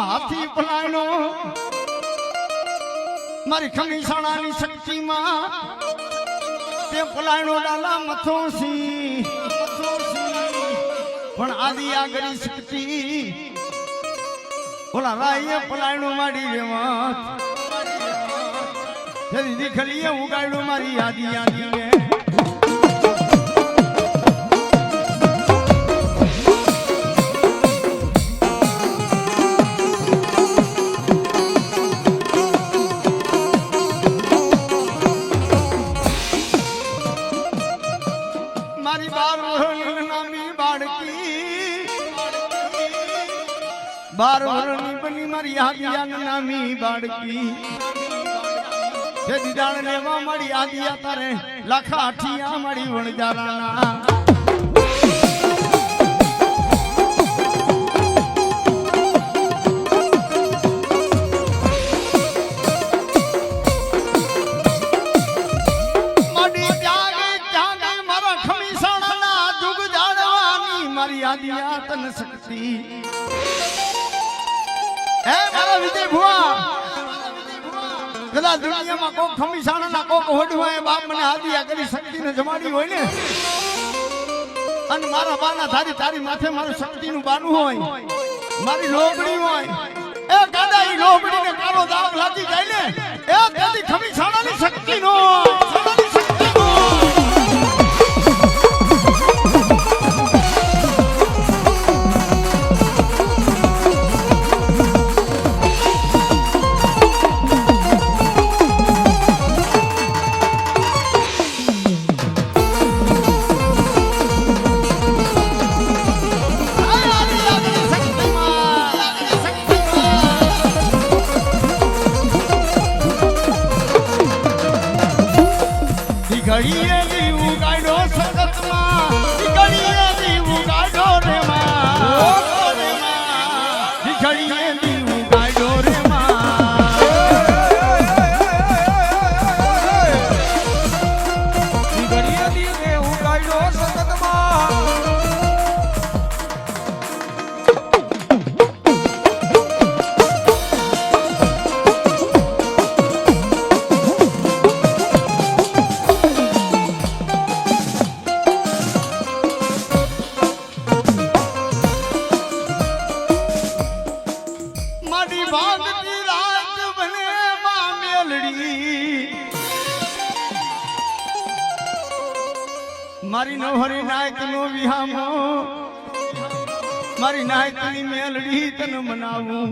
હાથી પલાણો મારી ખમીસાણાની શક્તિમાં તે પલાણો ડાલા મથોસી. પણ આદિ આગળ શક્તિ. ઓલા રાઈએ પલાયનો માડી ફેરી દીખલીએ ઉગાડ્યું મારી યાદી યાદીને નામી જે દીદાણ લેવા મળી આદિયા તારે લાખા અઠિયા મળી વણજારાના માડી જાગે જાગે મારા ખમીસાણાના જુગ જાણવાની મારી આદિયા તન શક્તિ. હે મારા વિજય ભુવા કદાચ દુનિયામાં કોક ખમીસાણાના કોક હોડવા એ બાપ મને આદિયા કરી શક્તિને જમાડી હોય ને? અને મારા બાના તારી તારી માથે મારું શક્તિનું બાનું હોય, મારી લોબડી હોય. એ કાદા ઈ લોબડીને કાળો દાગ લાગી જાય ને? એ તેથી ખમીસાણાની શક્તિ નો શક્તિનો મારી નવહરી નાયક નો વિહામો મારી નાયકની મેલડી તન મનાવું.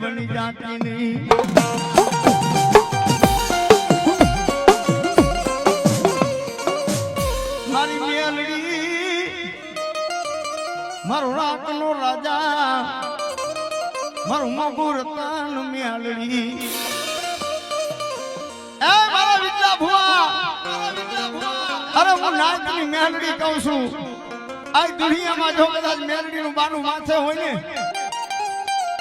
બની જાતી નહીં. મારો રાતનો રાજા, મારું મોગું રતન મેળવી. એ મારા વિદ્યા ભુવા, અરે હું નાચની મેલડી કહું છું. આ દુનિયામાં જો કદાચ મેલડીનું બાનું માથે હોય ને,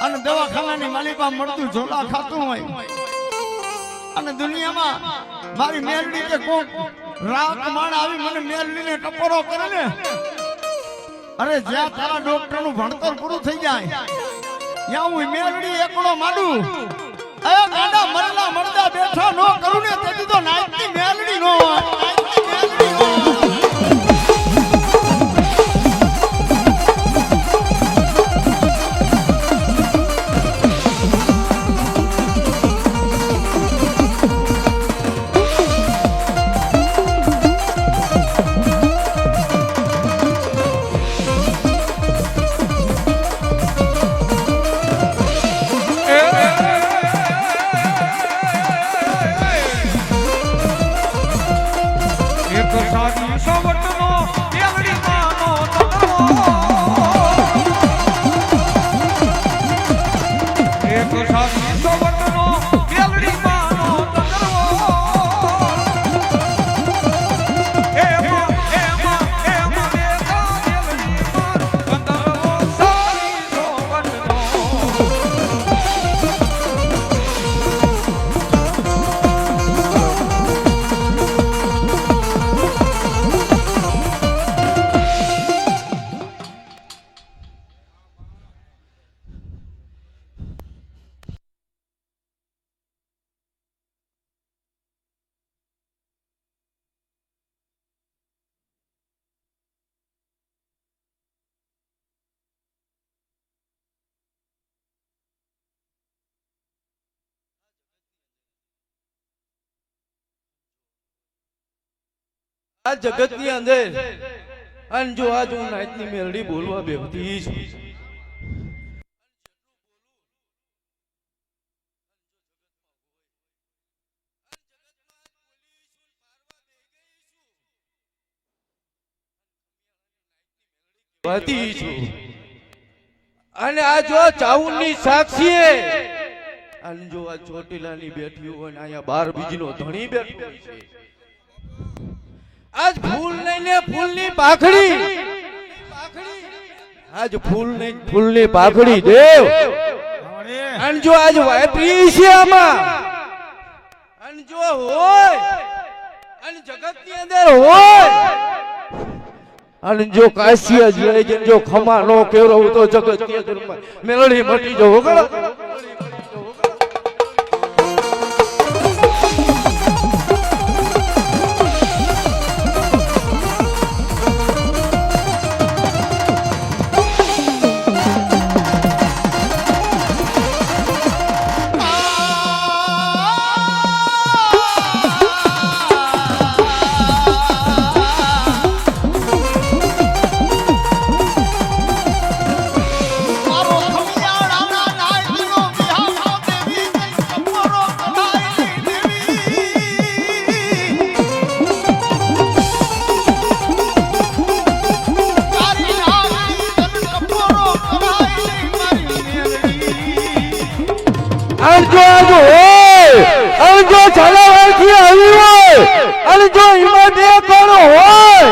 અને દવાખાનાની માલિકા મળતું ઝોલા ખાતું હોય, અને દુનિયામાં મારી મેલડી કે કોક રાત માણ આવી મને મેલડીને ટપોરો કરે ને અરે જ્યાં તારા ડોક્ટરનું ભણતર પૂરું થઈ જાય, ત્યાં હું મેલડી એકડો માંડું. એ ગાડા મરલા મરદા બેઠા નો કરું ને તેથી તો મેલડી નો હોય. નાઈટની મેલડી નો આ જગતની અંદર. અને જો આજ હું નાચની મેલડી બોલવા બેઠી છું અને આ જો ચાઉનની સાક્ષીએ. અને જો આ ચોટીલાની બેઠી હોય અહીંયા બાર બીજનો ધણી બેઠો છે. આજ ફૂલ લઈને ફૂલની પાખડી. આજ ફૂલ ને ફૂલની પાખડી દેવ. અને જો આજ વાપરી છે આમાં. અને જો હોય અને જગતની અંદર હોય. અને જો કાશી જાય છે જો ખમા નો કેરો તો જગતની અંદર મેલડી મટી જવો છલાવાથી આવી હોય. અને જો એમાં બે કોણ હોય,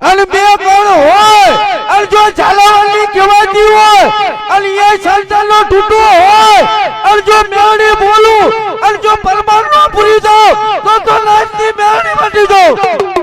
અને બે કોણ હોય, અને જો ઝાલાવાળની કહેવાતી હોય, અને એ સંતાનનો ટૂટો હોય, અને જો મેળડી બોલું, અને જો પરમાણુ પૂરી જાઉં તો તો નાચની મેળડી મટી જાઉં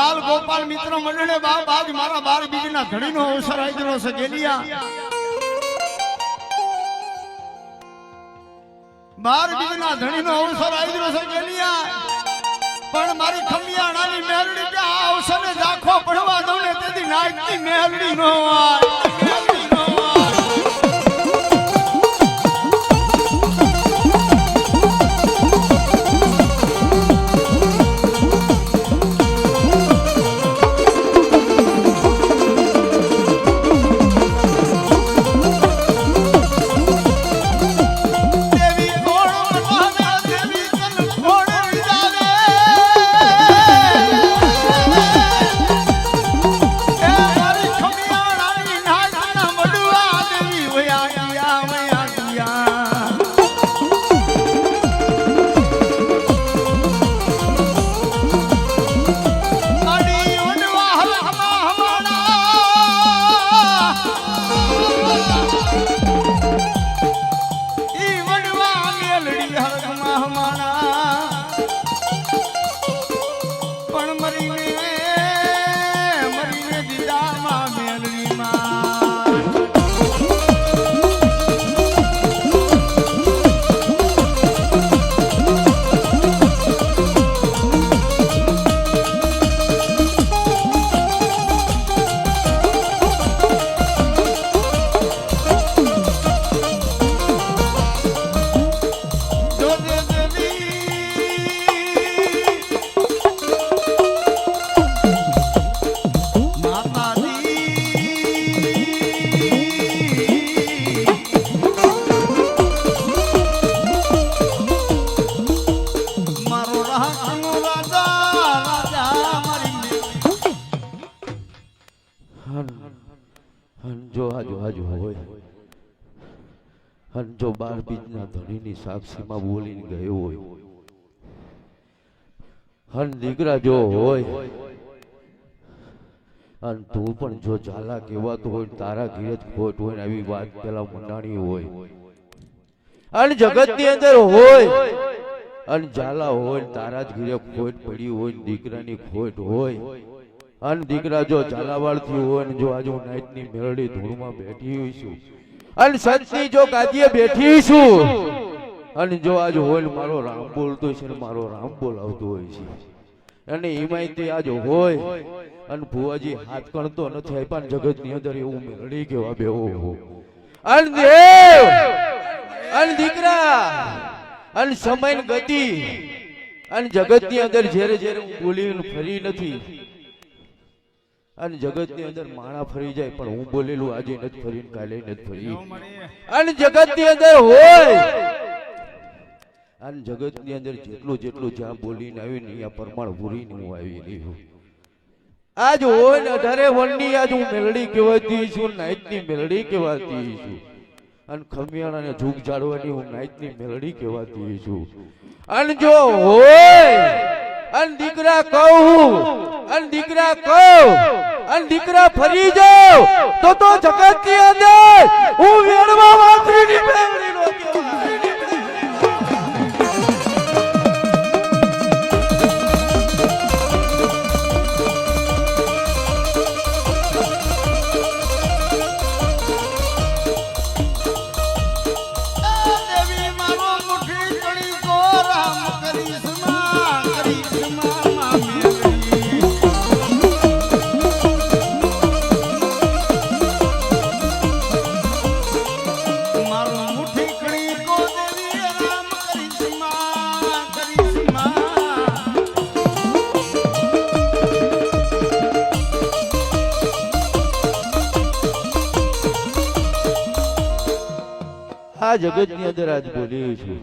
બાલ ગોપાલ મિત્ર મંડળે બાપ આજ મારા બાર બીજના ધણીનો અવસર આદરો છે, ગેલિયા. બાર બીજના ધણીનો અવસર આદરો છે, ગેલિયા. પણ મારી ખમિયાણાની મેલડી આ અવસરને દાખવા પડવા દઉં ને તેથી નાચતી મેલડી નો આય જોહાજુ હોય. અને જો બાર બીજના ધણીની સાક્ષીમાં બોલીને ગયો હોય. હન દીકરા જો હોય, અને તું પણ જો ઝાલા કહેવાતો હોય તારા ઘેર જ ખોટ હોય ને આવી વાત પેલા મંડાણી હોય. અને જગતની અંદર હોય, અને ઝાલા હોય તારા જ ઘેર ખોટ પડી હોય દીકરાની ખોટ હોય. અને દીકરા જો ઝાલાવાડ થયું હોય ને જો આજે હું નાઈટની મેળડી ધૂળમાં બેઠી હોય છું. અને સંતની જો ગાદીએ બેઠી છું. અને જો આજ હોય ને મારો રામ બોલતો છે ને મારો રામ બોલાવતો હોય છે. અને એમાં તે આજ હોય અને ભુવાજી હાથ કણતો નથી પણ જગત જગતની અંદર એવું મેળડી કેવા બેવો અને દેવ! અન દીકરા! અને સમય ગતિ! અને જગતની અંદર જ્યારે જ્યારે હું બોલી ફરી નથી. અને જગતની અંદર માણા ફરી જાય પણ હું બોલેલું આજે નથી ફરી કાલે નથી ફરી. અને જગતની અંદર હોય. અને જગતની અંદર જેટલું જેટલું જ્યાં બોલીને આવ્યું ને ત્યાં પ્રમાણ ભૂરીને હું આવી રહ્યું. આજ હોય ને અઢારે વનની આજ હું મેલડી કહેવાતી છું નાઈટની મેલડી કહેવાતી છું. અને ખમિયાણાને ઝૂક જાળવાની હું નાઈટની મેલડી કહેવાતી છું. અને જો હોય અને દીકરા કહું અને દીકરા કહું. અને દીકરા ફરી જાવ તો તો જગતની અંદર હું વેણવા વાતરીની મેલડીનો આ જગતની અંદર આજ બોલી છું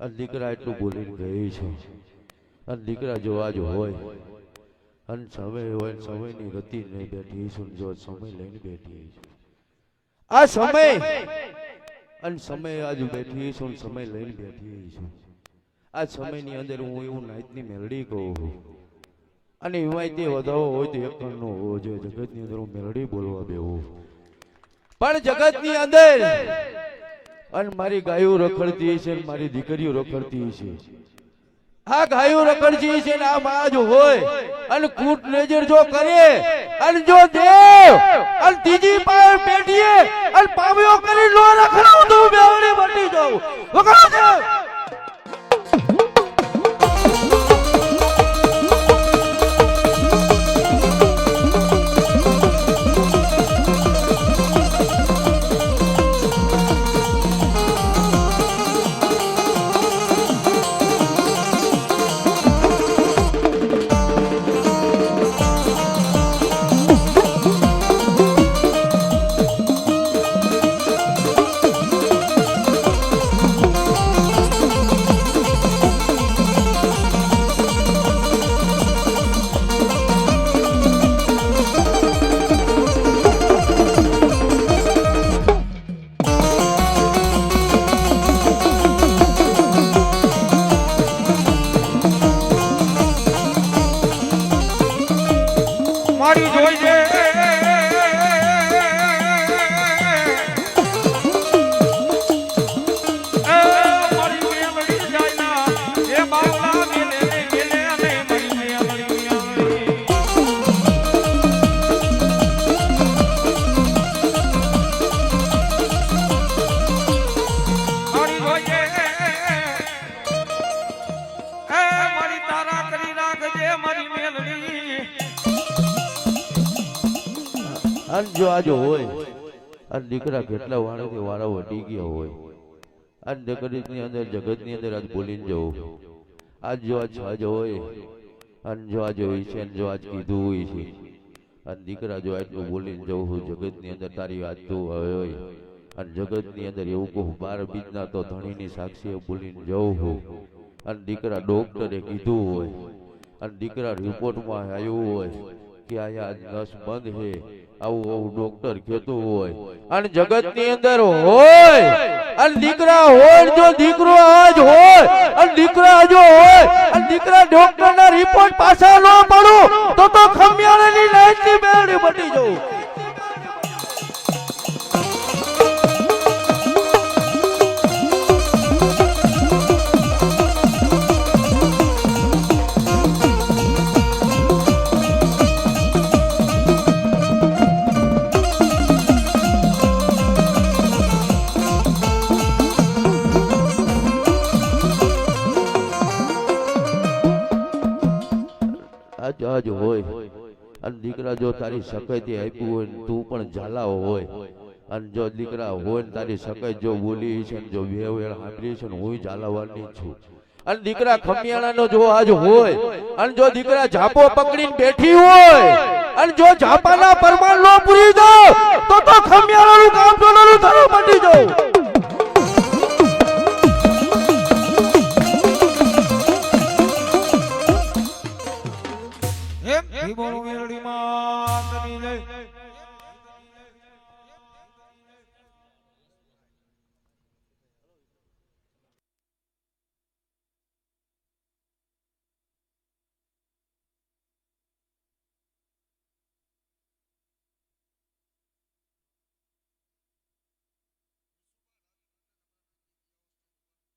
અને દીકરા એટલું બોલીને ગઈ છે. અને દીકરા જો આજ હોય, અને સમય હોય સમયની ગતિ નહીં બેઠી છું જો સમય લઈને બેઠી છું. આ સમય, અને સમય આજ બેઠી છું સમય લઈને બેઠી છું. આ સમયની અંદર હું એવું નાઈટની મેલડી કહું અને એમાં તે વધાવો હોય તો એક નો હોવો જોઈએ. જગતની અંદર હું મેલડી બોલવા બેવું પણ જગતની અંદર અને મારી ગાયો રખડતી છે મારી દીકરીઓ રખડતી છે. આ ગાયો રખડતી છે ને આ માં જો હોય. અને કૂટ નજર જો કરે અને જો દેવ, અને ત્રીજી પાર પેટીએ અને પાવ્યો કરી લો રખડાવું તો બેવડી બની જાઉં. વગાડો અને જો આજો હોય, અને દીકરા કેટલા વાળાથી વાળા વટી ગયા હોય, અને જગતની અંદર જગતની અંદર આજ બોલીને જવું. આજ જો આજ છ હોય, અને જો આજ હોય છે, અને જો આજ કીધું હોય છે, અને દીકરા જો આટલું બોલીને જવું હું જગતની અંદર તારી વાત તું હોય, અને જગતની અંદર એવું કહું, બાર બીજના તો ધણીની સાક્ષીએ બોલીને જવું હું અને દીકરા ડોક્ટરે કીધું હોય, અને દીકરા રિપોર્ટમાં આવ્યું હોય કે આજ નસ બંધ છે આવું આવું ડોક્ટર કહેતું હોય. અને જગતની અંદર હોય. અને દીકરા હોય જો દીકરો આજ હોય. અને દીકરા જો હોય અને દીકરા ડોક્ટર ના રિપોર્ટ પાછા ન પડું તો તો ખમિયાળાની લાઈટની બેરડી બની જવું. આજ આજ હોય, અને દીકરા જો તારી સકાઈથી આપ્યું હોય તું પણ ઝાલા હોય. અને જો દીકરા હોય ને તારી સકાઈ જો બોલી છે જો વેવેળ સાંભળી છે હું ઝાલાવાની છું. અને દીકરા ખમિયાણાનો જો આજ હોય, અને જો દીકરા ઝાપો પકડીને બેઠી હોય, અને જો ઝાપાના પરમાણ નો પૂરી દો, તો તો ખમિયાણાનું કામ